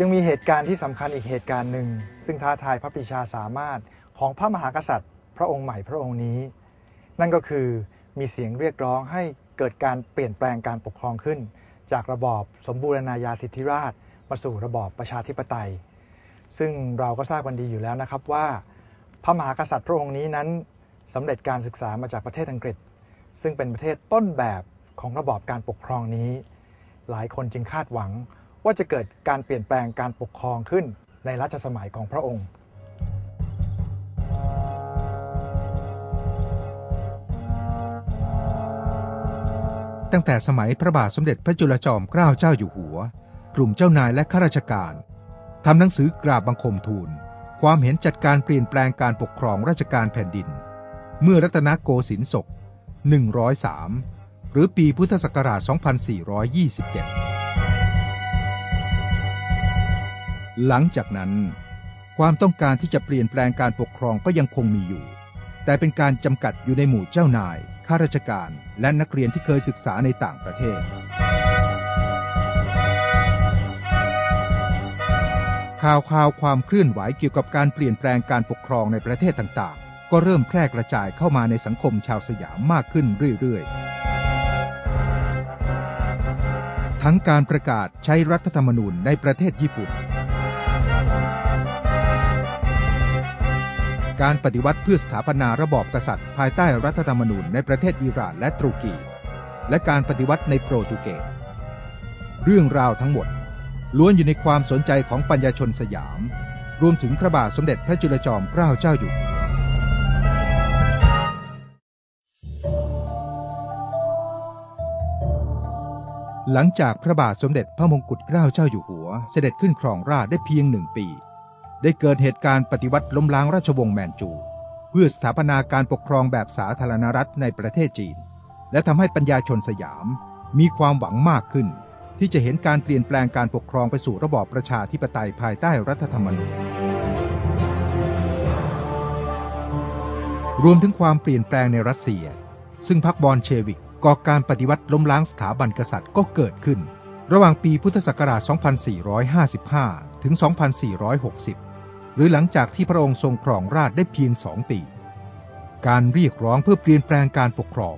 ยังมีเหตุการณ์ที่สำคัญอีกเหตุการณ์หนึ่ง ซึ่งท้าทายพระปรีชาสามารถของพระมหากษัตริย์ พระองค์ใหม่พระองค์นี้ นั่นก็คือมีเสียงเรียกร้องให้เกิดการเปลี่ยนแปลงการปกครองขึ้น จากระบอบสมบูรณาญาสิทธิราชมาสู่ระบอบประชาธิปไตย ซึ่งเราก็ทราบกันดีอยู่แล้วนะครับว่า พระมหากษัตริย์พระองค์นี้นั้นสำเร็จการศึกษามาจากประเทศอังกฤษ ซึ่งเป็นประเทศต้นแบบของระบอบการปกครองนี้ หลายคนจึงคาดหวัง ว่าจะเกิดการเปลี่ยนแปลงการปกครองขึ้นในรัชสมัยของพระองค์ตั้งแต่สมัยพระบาทสมเด็จพระจุลจอมเกล้าเจ้าอยู่หัว กลุ่มเจ้านายและข้าราชการทำหนังสือกราบบังคมทูล ความเห็นจัดการเปลี่ยนแปลงการปกครองราชการแผ่นดิน เมื่อรัตนโกสินทร์ศก 103 หรือปีพุทธศักราช 2427 หลังจากนั้น ความต้องการที่จะเปลี่ยนแปลงการปกครองก็ยังคงมีอยู่ แต่เป็นการจำกัดอยู่ในหมู่เจ้านาย ข้าราชการ และนักเรียนที่เคยศึกษาในต่างประเทศ ข่าวข่าวความเคลื่อนไหวเกี่ยวกับการเปลี่ยนแปลงการปกครองในประเทศต่างๆ ก็เริ่มแพร่กระจายเข้ามาในสังคมชาวสยามมากขึ้นเรื่อยๆทั้งการประกาศใช้รัฐธรรมนูญในประเทศญี่ปุ่น การปฏิวัติเพื่อสถาปนาระบอบกษัตริย์ ภายใต้รัฐธรรมนูญในประเทศอิหร่านและตุรกี และการปฏิวัติในโปรตุเกส เรื่องราวทั้งหมด ล้วนอยู่ในความสนใจของปัญญาชนสยาม รวมถึงพระบาทสมเด็จพระจุลจอมเกล้าเจ้าอยู่หัวหลังจากพระบาทสมเด็จพระมงกุฎเกล้าเจ้าอยู่หัว เสด็จขึ้นครองราชได้เพียงหนึ่งปี ได้เกิดเหตุการณ์ปฏิวัติล้มล้างราชวงศ์แมนจู เพื่อสถาปนาการปกครองแบบสาธารณรัฐในประเทศจีน และทำให้ปัญญาชนสยามมีความหวังมากขึ้น ที่จะเห็นการเปลี่ยนแปลงการปกครองไปสู่ระบอบประชาธิปไตยภายใต้รัฐธรรมนูญรวมถึงความเปลี่ยนแปลงในรัสเซีย ซึ่งพรรคบอลเชวิกก่อการปฏิวัติล้มล้างสถาบันกษัตริย์ก็เกิดขึ้น ระหว่างปีพุทธศักราช 2455 ถึง 2460 หรือหลังจากที่พระองค์ทรงครองราชได้เพียงสองปี การเรียกร้องเพื่อเปลี่ยนแปลงการปกครอง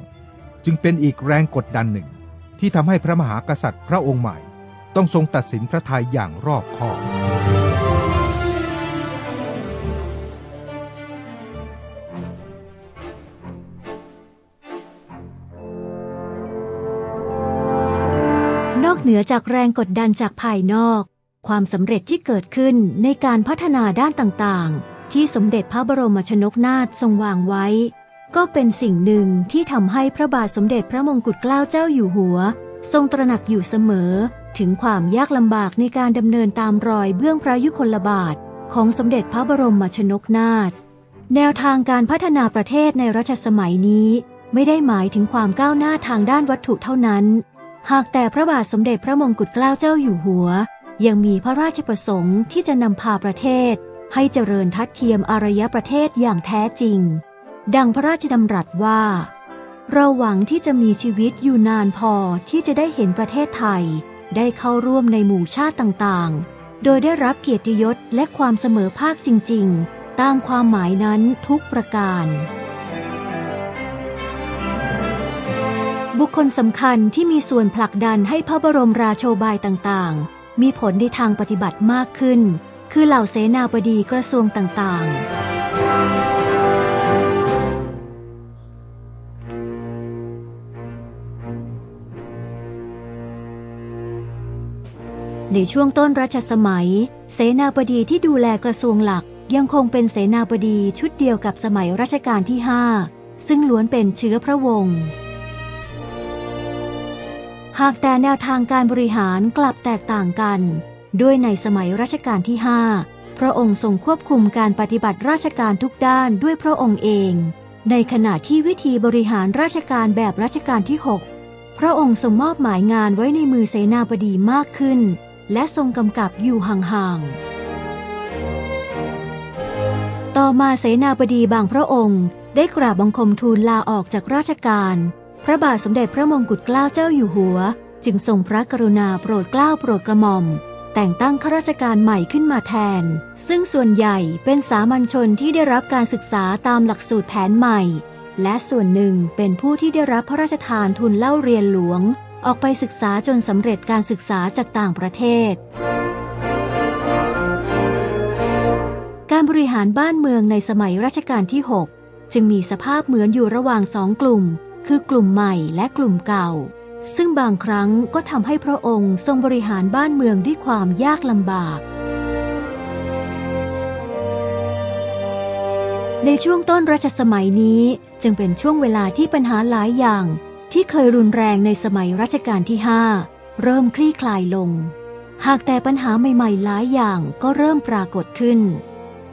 จึงเป็นอีกแรงกดดันหนึ่ง ที่ทำให้พระมหากษัตริย์พระองค์ใหม่ ต้องทรงตัดสินพระทัยอย่างรอบคอบนอกเหนือจากแรงกดดันจากภายนอก ความสำเร็จที่เกิดขึ้นในการพัฒนาด้านต่างๆ ที่สมเด็จพระบรมชนกนาถทรงวางไว้ ก็เป็นสิ่งหนึ่งที่ทำให้พระบาทสมเด็จพระมงกุฎเกล้าเจ้าอยู่หัว ทรงตระหนักอยู่เสมอ ถึงความยากลำบากในการดำเนินตามรอยเบื้องพระยุคลบาท ของสมเด็จพระบรมชนกนาถแนวทางการพัฒนาประเทศในรัชสมัยนี้ ไม่ได้หมายถึงความก้าวหน้าทางด้านวัตถุเท่านั้น หากแต่พระบาทสมเด็จพระมงกุฎเกล้าเจ้าอยู่หัว ยังมีพระราชประสงค์ที่จะนำพาประเทศ ให้เจริญทัดเทียมอารยประเทศอย่างแท้จริง ดังพระราชดำรัสว่า เราหวังที่จะมีชีวิตอยู่นานพอที่จะได้เห็นประเทศไทย ได้เข้าร่วมในหมู่ชาติต่างๆ โดยได้รับเกียรติยศและความเสมอภาคจริง ๆ ตามความหมายนั้นทุกประการบุคคลสำคัญที่มีส่วนผลักดันให้พระบรมราโชบายต่างๆ มีผลในทางปฏิบัติมากขึ้น คือเหล่าเสนาบดีกระทรวงต่างๆ ในช่วงต้นรัชสมัย เสนาบดีที่ดูแลกระทรวงหลักยังคงเป็นเสนาบดีชุดเดียวกับสมัยรัชกาลที่ 5 ซึ่งล้วนเป็นเชื้อพระวงศ์ หากแต่แนวทางการบริหารกลับแตกต่างกัน ด้วยในสมัยรัชกาลที่ 5 พระองค์ทรงควบคุมการปฏิบัติราชการทุกด้านด้วยพระองค์เอง ในขณะที่วิธีบริหารราชการแบบรัชกาลที่ 6 พระองค์ทรงมอบหมายงานไว้ในมือเสนาบดีมากขึ้น และทรงกำกับอยู่ห่างๆ ต่อมาเสนาบดีบางพระองค์ได้กราบบังคมทูลลาออกจากราชการ พระบาทสมเด็จพระมงกุฎเกล้าเจ้าอยู่หัว จึงทรงพระกรุณาโปรดเกล้าโปรดกระหม่อม แต่งตั้งข้าราชการใหม่ขึ้นมาแทน ซึ่งส่วนใหญ่เป็นสามัญชนที่ได้รับการศึกษาตามหลักสูตรแผนใหม่ และส่วนหนึ่งเป็นผู้ที่ได้รับพระราชทานทุนเล่าเรียนหลวง ออกไปศึกษาจนสำเร็จการศึกษาจากต่างประเทศการบริหารบ้านเมืองในสมัยรัชกาลที่ 6 จึงมีสภาพเหมือนอยู่ระหว่างสองกลุ่ม คือกลุ่มใหม่และกลุ่มเก่า ซึ่งบางครั้งก็ทำให้พระองค์ทรงบริหารบ้านเมืองด้วยความยากลำบาก ในช่วงต้นรัชสมัยนี้จึงเป็นช่วงเวลาที่ปัญหาหลายอย่าง ที่เคยรุนแรงในสมัยรัชกาลที่ 5 เริ่มคลี่คลายลง หากแต่ปัญหาใหม่ๆ หลายอย่างก็เริ่มปรากฏขึ้น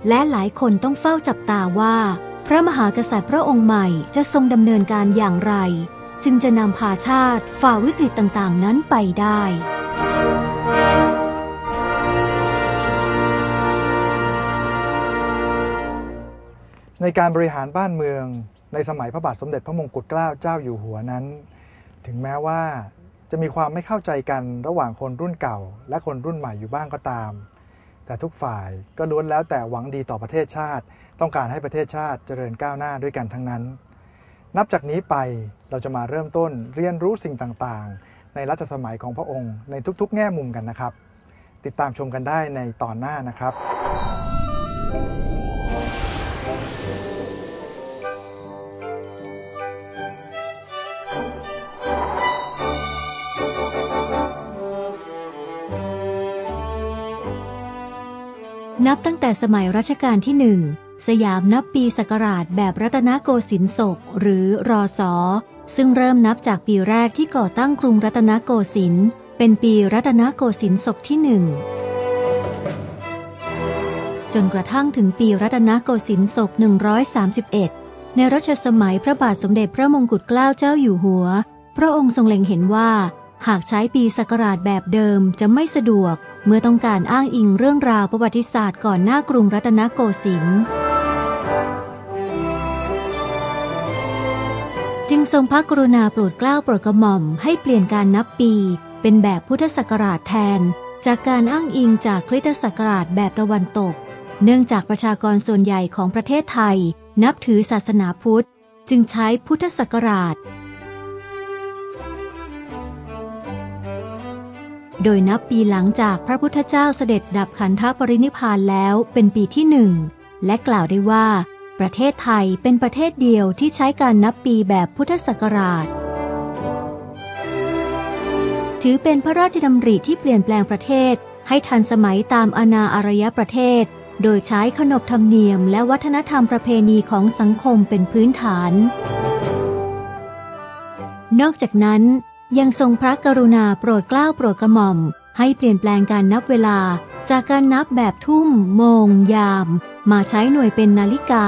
และหลายคนต้องเฝ้าจับตาว่า พระมหากษัตริย์พระองค์ใหม่จะทรงดำเนินการอย่างไร จึงจะนำพาชาติฝ่าวิกฤตต่างๆ นั้นไปได้ในการบริหารบ้านเมืองในสมัยพระบาทสมเด็จพระมงกุฎเกล้าเจ้าอยู่หัวนั้น ถึงแม้ว่าจะมีความไม่เข้าใจกันระหว่างคนรุ่นเก่า และคนรุ่นใหม่อยู่บ้างก็ตาม แต่ทุกฝ่ายก็ล้วนแล้วแต่หวังดีต่อประเทศชาติ ต้องการให้ประเทศชาติเจริญก้าวหน้าด้วยกันทั้งนั้น นับจากนี้ไปเราจะมาเริ่มต้นเรียนรู้สิ่งต่างๆ ในรัชสมัยของพระองค์ในทุกๆ แง่มุมกันนะครับ ติดตามชมกันได้ในตอนหน้านะครับนับตั้งแต่สมัยรัชกาลที่หนึ่ง สยามนับปีศักราชแบบรัตนโกสินทร์ศกหรือรอสอซึ่งเริ่มนับจากปีแรกที่ก่อตั้งกรุงรัตนโกสินทร์เป็นปีรัตนโกสินทร์ศกที่หนึ่งจนกระทั่งถึงปีรัตนโกสินทร์ศก 131 ในรัชสมัยพระบาทสมเด็จพระมงกุฎเกล้าเจ้าอยู่หัว พระองค์ทรงเล็งเห็นว่า หากใช้ปีศักราชแบบเดิมจะไม่สะดวก เมื่อต้องการอ้างอิงเรื่องราวประวัติศาสตร์ก่อนหน้ากรุงรัตนโกสินทร์ ทรงพระกรุณาโปรดเกล้าโปรดกระหม่อมให้เปลี่ยนการนับปี เป็นแบบพุทธศักราชแทน จากการอ้างอิงจากคริสตศักราชแบบตะวันตก เนื่องจากประชากรส่วนใหญ่ของประเทศไทย นับถือศาสนาพุทธ จึงใช้พุทธศักราช โดยนับปีหลังจากพระพุทธเจ้าเสด็จดับขันธปรินิพพานแล้วเป็นปีที่หนึ่งและกล่าวได้ว่า ประเทศไทยเป็นประเทศเดียวที่ใช้การนับปีแบบพุทธศักราช ถือเป็นพระราชดำริที่เปลี่ยนแปลงประเทศ ให้ทันสมัยตามอาณาอารยประเทศ โดยใช้ขนบธรรมเนียมและวัฒนธรรมประเพณีของสังคมเป็นพื้นฐาน นอกจากนั้น ยังทรงพระกรุณาโปรดเกล้าโปรดกระหม่อม ให้เปลี่ยนแปลงการนับเวลาจากการนับแบบทุ่ม โมง ยาม มาใช้หน่วยเป็นนาฬิกา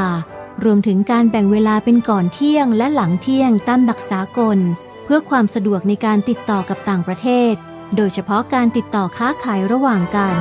รวมถึงการแบ่งเวลาเป็นก่อนเที่ยงและหลังเที่ยงตามหลักสากล เพื่อความสะดวกในการติดต่อกับต่างประเทศ โดยเฉพาะการติดต่อค้าขายระหว่างกัน